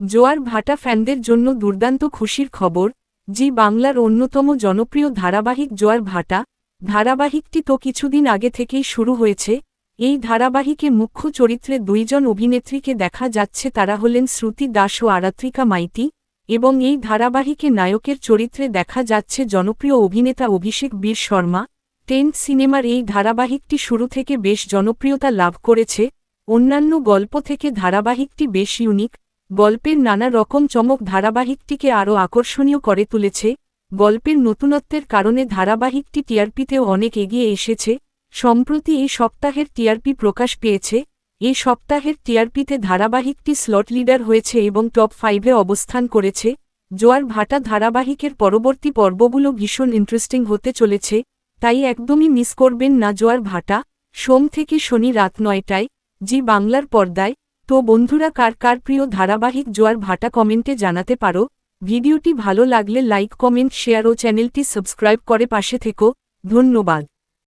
জোয়ার ভাটা ফ্যানদের জন্য দুর্দান্ত খুশির খবর, জি বাংলার অন্যতম জনপ্রিয় ধারাবাহিক জোয়ার ভাটা। ধারাবাহিকটি তো কিছুদিন আগে থেকেই শুরু হয়েছে। এই ধারাবাহিকে মুখ্য চরিত্রে দুইজন অভিনেত্রীকে দেখা যাচ্ছে তারা হলেন শ্রুতি দাস ও আরাত্রিকা মাইতি এবং এই ধারাবাহিকে নায়কের চরিত্রে দেখা যাচ্ছে জনপ্রিয় অভিনেতা অভিষেক বীর শর্মা। টেন্ট সিনেমার এই ধারাবাহিকটি শুরু থেকে বেশ জনপ্রিয়তা লাভ করেছে। অন্যান্য গল্প থেকে ধারাবাহিকটি বেশ ইউনিক। গল্পের নানা রকম চমক ধারাবাহিকটিকে আরও আকর্ষণীয় করে তুলেছে। গল্পের নতুনত্বের কারণে ধারাবাহিকটি টিআরপিতেও অনেক এগিয়ে এসেছে। সম্প্রতি এই সপ্তাহের টিআরপি প্রকাশ পেয়েছে। এই সপ্তাহের টিআরপিতে ধারাবাহিকটি স্লট লিডার হয়েছে এবং টপ ফাইভে অবস্থান করেছে। জোয়ার ভাটা ধারাবাহিকের পরবর্তী পর্বগুলো ভীষণ ইন্টারেস্টিং হতে চলেছে। তাই একদমই মিস করবেন না জোয়ার ভাটা। সোম থেকে শনি রাত নয়টায়, জি বাংলার পর্দায়। তো বন্ধুরা কার কার প্রিয় ধারাবাহিক জোয়ার ভাটা কমেন্টে জানাতে পারো। ভিডিওটি ভালো লাগলে লাইক, কমেন্ট, শেয়ার ও চ্যানেলটি সাবস্ক্রাইব করে পাশে থেকো। ধন্যবাদ।